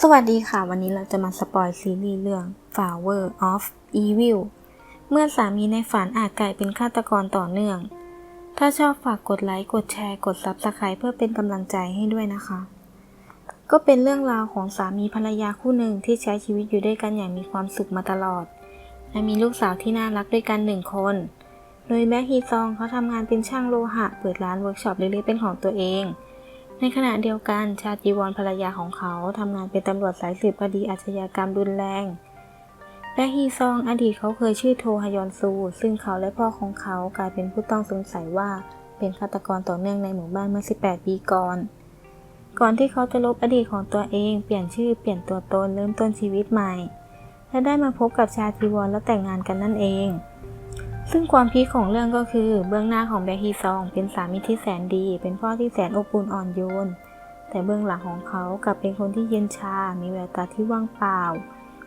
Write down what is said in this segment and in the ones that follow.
สวัสดีค่ะ วันนี้เราจะมาสปอยซีรีส์เรื่อง Flower of Evil เมื่อสามีในฝันอาจกลายเป็นฆาตกรต่อเนื่อง ถ้าชอบฝากกดไลค์ กดแชร์ กด Subscribe เพื่อเป็นกำลังใจให้ด้วยนะคะ ก็เป็นเรื่องราวของสามีภรรยาคู่หนึ่งที่ใช้ชีวิตอยู่ด้วยกันอย่างมีความสุขมาตลอด และมีลูกสาวที่น่ารักด้วยกันหนึ่งคน โดยแบ็คฮีซองเขาทำงานเป็นช่างโลหะ เปิดร้านเวิร์กช็อปเล็กๆเป็นของตัวเอง ในขณะเดียวกันชาจีวอนภรรยาของเขาทำงานเป็นตำรวจสายสืบคดีอาชญากรรมรุนแรงและฮีซองอดีตเขาเคยชื่อโทฮยอนซู ซึ่งเขาและพ่อของเขากลายเป็นผู้ต้องสงสัยว่าเป็นฆาตกรต่อเนื่องในหมู่บ้านเมื่อ 18 ปีก่อน ก่อนที่เขาจะลบอดีตของตัวเอง เปลี่ยนชื่อเปลี่ยนตัวตนเริ่มต้นชีวิตใหม่ และได้มาพบกับชาจีวอนและแต่งงานกันนั่นเอง ซึ่งความพีคของเรื่องก็คือเบื้องหน้าของแบคฮีซอง เป็นสามีที่แสนดี เป็นพ่อที่แสนอบอุ่นอ่อนโยน แต่เบื้องหลังของเขากลับเป็นคนที่เย็นชา มีแววตาที่ว่างเปล่า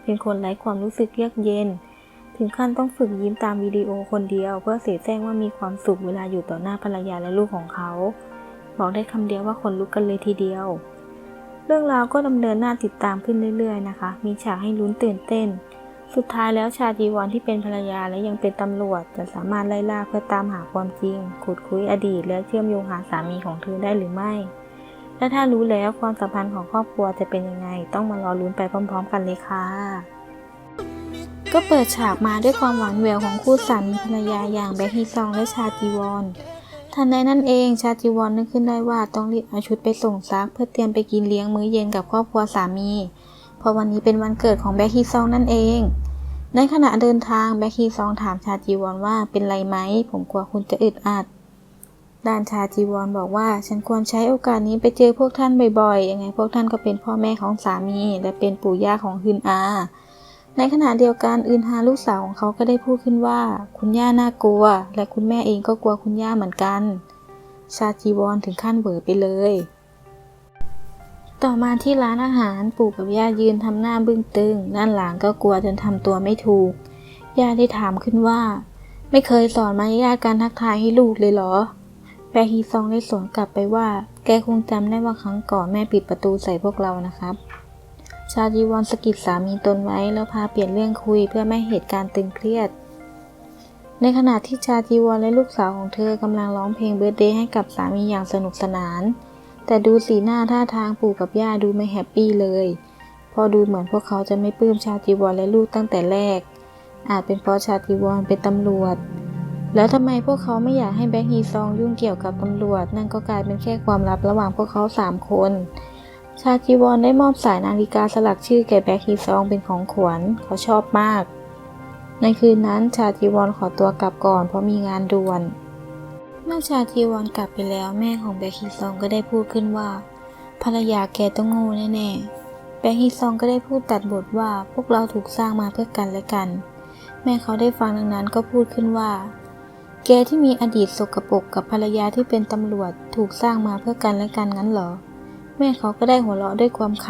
เป็นคนไร้ความรู้สึกเยือกเย็น ถึงขั้นต้องฝึกยิ้มตามวิดีโอคนเดียว เพื่อเสแสร้งว่ามีความสุขเวลาอยู่ต่อหน้าภรรยาและลูกของเขา บอกได้คำเดียวว่าคนลุกกันเลยทีเดียว เรื่องราวก็ดำเนินหน้าติดตามขึ้นเรื่อย ๆ นะคะ มีฉากให้ลุ้นตื่นเต้น สุดท้ายแล้วชาจีวอนที่เป็นภรรยาและยังเป็นตำรวจ จะสามารถไล่ล่าเพื่อตามหาความจริง ขุดคุยอดีต และเชื่อมโยงหาสามีของเธอได้หรือไม่และถ้ารู้แล้วความสัมพันธ์ของครอบครัวจะเป็นยังไง ต้องมารอลุ้นไปพร้อม ๆ กันเลยค่ะ ก็เปิดฉากมาด้วยความหวานแหววของคู่สามีภรรยาอย่างแบ็คฮีซองและชาจีวอนทันใดนั่นเองชาจีวอนนึกขึ้นได้ว่าต้องรีบเอาชุดไปส่งซัก เพื่อเตรียมไปกินเลี้ยงมื้อเย็นกับครอบครัวสามี เพราะวันนี้เป็นวันเกิดของแบ็คฮีซองนั่นเอง ในขณะเดินทางแบ็คฮีซองถามชาจีวอนว่าเป็นไรไหม ผมกลัวคุณจะอึดอัด ด้านชาจีวอนบอกว่าฉันควรใช้โอกาสนี้ไปเจอพวกท่านบ่อยๆ ยังไงพวกท่านก็เป็นพ่อแม่ของสามี และเป็นปู่ย่าของฮึนอา ในขณะเดียวกันอึนฮาลูกสาวของเขาก็ได้พูดขึ้นว่า คุณย่าน่ากลัว และคุณแม่เองก็กลัวคุณย่าเหมือนกัน ชาจีวอนถึงขั้นเบื่อไปเลย ต่อมาที่ร้านอาหารปู่กับย่ายืนทำหน้าบึ้งตึงด้านหลังก็กลัวจนทำตัวไม่ถูก ย่าได้ถามขึ้นว่า ไม่เคยสอนมารยาทการทักทายให้ลูกเลยเหรอ แปรฮีซองได้สวนกลับไปว่า แกคงจำได้ว่าครั้งก่อนแม่ปิดประตูใส่พวกเรานะครับ ชาจีวอนสะกิดสามีตนไว้แล้วพาเปลี่ยนเรื่องคุยเพื่อไม่ให้เหตุการณ์ตึงเครียด ในขณะที่ชาจีวอนและลูกสาวของเธอกำลังร้องเพลงเบิร์ดเดย์ให้กับสามีอย่างสนุกสนาน แต่ดูสีหน้าท่าทางปู่กับย่าดูไม่แฮปปี้เลย พอดูเหมือนพวกเขาจะไม่ปลื้มชาจีวอนและลูกตั้งแต่แรก อาจเป็นเพราะชาจีวอนเป็นตำรวจ แล้วทำไมพวกเขาไม่อยากให้แบ็คฮีซองยุ่งเกี่ยวกับตำรวจ นั่นก็กลายเป็นแค่ความลับระหว่างพวกเขาสามคน ชาจีวอนได้มอบสายนาฬิกาสลักชื่อแก่แบ็คฮีซองเป็นของขวัญเขาชอบมาก ในคืนนั้นชาจีวอนขอตัวกลับก่อนเพราะมีงานด่วน เมื่อชาจีวอนกลับไปแล้วแม่ของแบคฮีซองก็ได้พูดขึ้นว่า ภรรยาแกต้องโง่แน่ๆแบคฮีซองก็ได้พูดตัดบทว่าพวกเราถูกสร้างมาเพื่อกันและกัน แม่เขาได้ฟังดังนั้นก็พูดขึ้นว่า แกที่มีอดีตสกปรกกับภรรยาที่เป็นตำรวจถูกสร้างมาเพื่อกันและกันงั้นเหรอ แม่เขาก็ได้หัวเราะด้วยความข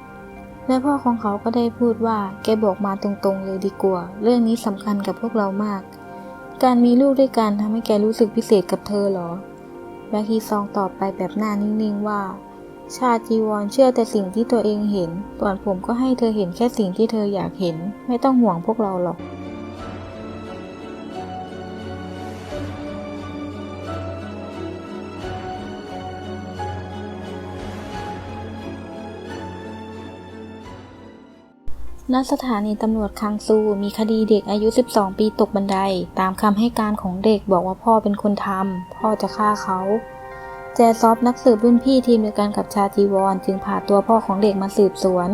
ำและพ่อของเขาก็ได้พูดว่า แกบอกมาตรงๆเลยดีกว่า เรื่องนี้สำคัญกับพวกเรามาก การมีลูกด้วยกันทำให้แกรู้สึกพิเศษกับเธอเหรอ แบคฮีซองตอบไปแบบหน้านิ่งๆว่า ชาจีวอนเชื่อแต่สิ่งที่ตัวเองเห็นส่วนผมก็ให้เธอเห็นแค่สิ่งที่เธออยากเห็น ไม่ต้องห่วงพวกเราหรอก ณสถานีตำรวจคังซูมีคดีเด็กอายุ 12 ปีตกบันได ตามคำให้การของเด็กบอกว่าพ่อเป็นคนทำ พ่อจะฆ่าเขา แจซอฟนักสืบรุ่นพี่ทีมเดียวกันกับชาจีวอนจึงพาตัวพ่อของเด็กมาสืบสวน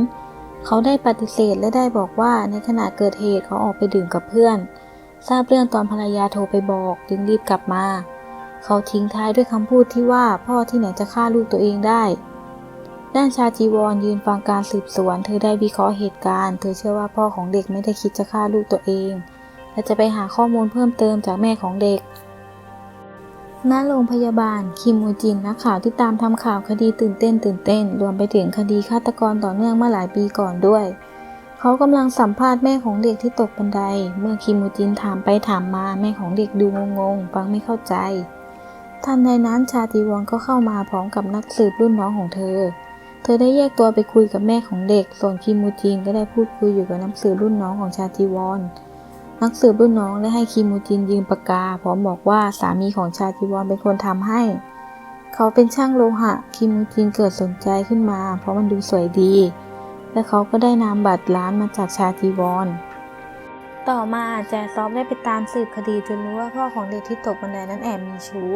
เขาได้ปฏิเสธและได้บอกว่าในขณะเกิดเหตุเขาออกไปดื่มกับเพื่อน ทราบเรื่องตอนภรรยาโทรไปบอกจึงรีบกลับมา เขาทิ้งท้ายด้วยคำพูดที่ว่าพ่อที่ไหนจะฆ่าลูกตัวเองได้ ด้านชาจีวอนยืนฟังการสืบสวน เธอได้วิเคราะห์เหตุการณ์ เธอเชื่อว่าพ่อของเด็กไม่ได้คิดจะฆ่าลูกตัวเอง และจะไปหาข้อมูลเพิ่มเติมจากแม่ของเด็ก ณ โรงพยาบาล คิมมูจิน นักข่าวที่ตามทำข่าวคดีตื่นเต้นตื่นเต้น รวมไปถึงคดีฆาตกรต่อเนื่องเมื่อหลายปีก่อนด้วย เขากำลังสัมภาษณ์แม่ของเด็กที่ตกบันได เมื่อคิมมูจินถามไปถามมาแม่ของเด็กดูงงๆ ฟังไม่เข้าใจ ทันใดนั้นชาติวอนก็เข้ามาพร้อมกับนักสืบรุ่นน้องของเธอ ธอได้แยกตัวไปคุยกับแม่ของเด็ก ส่วนคิมูจินก็ได้พูดคุยอยู่กับนักสืบรุ่นน้องของชาจีวอน นักสืบรุ่นน้องได้ให้คิมูจินยืมปากกาพร้อมบอกว่าสามีของชาจีวอนเป็นคนทำให้ เขาเป็นช่างโลหะ คิมูจินเกิดสนใจขึ้นมา เพราะมันดูสวยดี และเขาก็ได้นามบัตรร้านมาจากชาจีวอน ต่อมาแจซอฟได้ไปตามสืบคดีจนรู้ว่าพ่อของเด็กที่ตกบันไดนั้นแอบมีชู้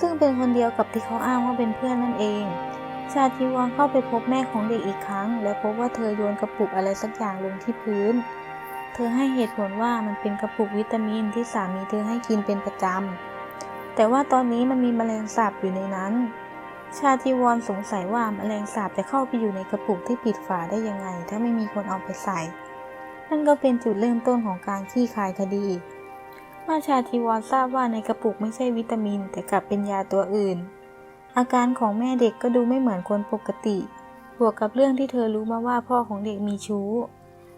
ซึ่งเป็นคนเดียวกับที่เขาอ้างว่าเป็นเพื่อนนั่นเอง ชาจีวอนเข้าไปพบแม่ของเด็กอีกครั้ง และพบว่าเธอโยนกระปุกอะไรสักอย่างลงที่พื้น เธอให้เหตุผลว่ามันเป็นกระปุกวิตามินที่สามีเธอให้กินเป็นประจำ แต่ว่าตอนนี้มันมีแมลงสาบอยู่ในนั้น ชาจีวอนสงสัยว่าแมลงสาบจะเข้าไปอยู่ในกระปุกที่ปิดฝาได้ยังไง ถ้าไม่มีคนเอาไปใส่ นั่นก็เป็นจุดเริ่มต้นของการขี้คายคดีเมื่อชาจีวอนทราบว่าในกระปุกไม่ใช่วิตามิน แต่กลับเป็นยาตัวอื่น อาการของแม่เด็กก็ดูไม่เหมือนคนปกติ บวกกับเรื่องที่เธอรู้มาว่าพ่อของเด็กมีชู้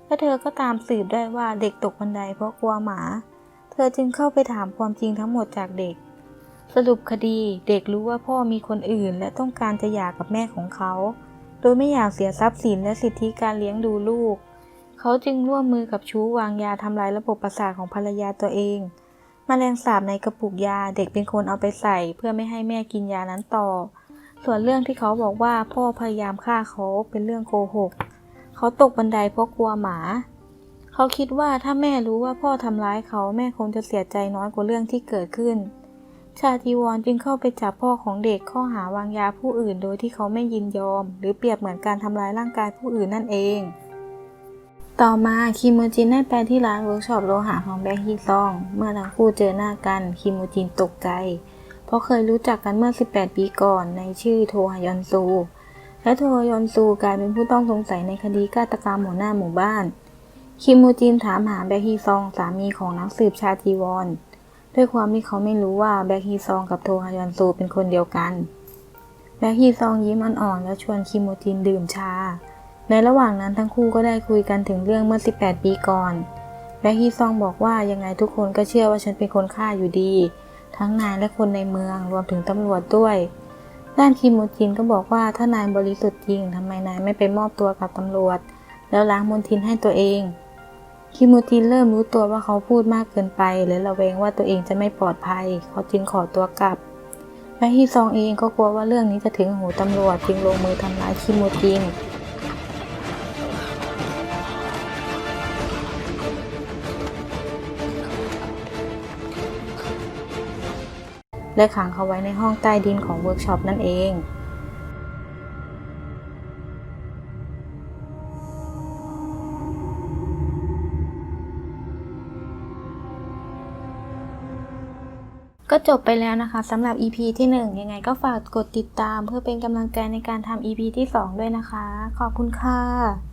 และเธอก็ตามสืบได้ว่าเด็กตกบันไดเพราะกลัวหมา เธอจึงเข้าไปถามความจริงทั้งหมดจากเด็ก สรุปคดีเด็กรู้ว่าพ่อมีคนอื่น และต้องการจะหย่ากับแม่ของเขา โดยไม่อยากเสียทรัพย์สินและสิทธิการเลี้ยงดูลูก เขาจึงร่วมมือกับชู้วางยาทำลายระบบประสาทของภรรยาตัวเอง มแมลงสาบในกระปุกยาเด็กเป็นคนเอาไปใส่ เพื่อไม่ให้แม่กินยานั้นต่อ ส่วนเรื่องที่เขาบอกว่าพ่อพยายามฆ่าเขาเป็นเรื่องโกหก เขาตกบันไดเพราะกลัวหมา เขาคิดว่าถ้าแม่รู้ว่าพ่อทำร้ายเขาแม่คงจะเสียใจน้อยกว่าเรื่องที่เกิดขึ้น ชาทีวอนจึงเข้าไปจับพ่อของเด็กข้อหาวางยาผู้อื่น โดยที่เขาไม่ยินยอม หรือเปรียบเหมือนการทำร้ายร่างกายผู้อื่นนั่นเอง ต่อมาคิมมูจินได้ไปที่ร้านเวิร์กช็อปโลหะของแบคฮีซอง เมื่อทั้งคู่เจอหน้ากันคิมมูจินตกใจ เพราะเคยรู้จักกันเมื่อ 18 ปีก่อนในชื่อโทฮยอนซู และโทฮยอนซูกลายเป็นผู้ต้องสงสัยในคดีฆาตกรรมหัวหน้าหมู่บ้าน คิมมูจินถามหาแบคฮีซองสามีของนักสืบชาจีวอนด้วยความที่เขาไม่รู้ว่าแบคฮีซองกับโทฮยอนซูเป็นคนเดียวกัน แบคฮีซองยิ้มอ่อนๆแล้วชวนคิมมูจินดื่มชา ในระหว่างนั้นทั้งคู่ก็ได้คุยกันถึงเรื่องเมื่อ 18 ปีก่อนแบคฮีซองบอกว่ายังไงทุกคนก็เชื่อว่าฉันเป็นคนฆ่าอยู่ดี ทั้งนายและคนในเมืองรวมถึงตำรวจด้วย ด้านคิมมูจินก็บอกว่าถ้านายบริสุทธิ์จริงทำไมนายไม่ไปมอบตัวกับตำรวจ แล้วล้างมลทินให้ตัวเอง คิมมูจินเริ่มรู้ตัวว่าเขาพูดมากเกินไปและระแวงว่าตัวเองจะไม่ปลอดภัย เขาจึงขอตัวกลับแบคฮีซองเองก็กลัวว่าเรื่องนี้จะถึงหูตำรวจจึงลงมือทำร้ายคิมมูจิน และขังเขาไว้ในห้องใต้ดินของเวิร์กช็อปนั่นเองก็จบไปแล้วนะคะสำหรับ EP ที่ 1 ยังไงก็ฝากกดติดตามเพื่อเป็นกำลังใจในการทำ EP ที่ 2 ด้วยนะคะ ขอบคุณค่ะ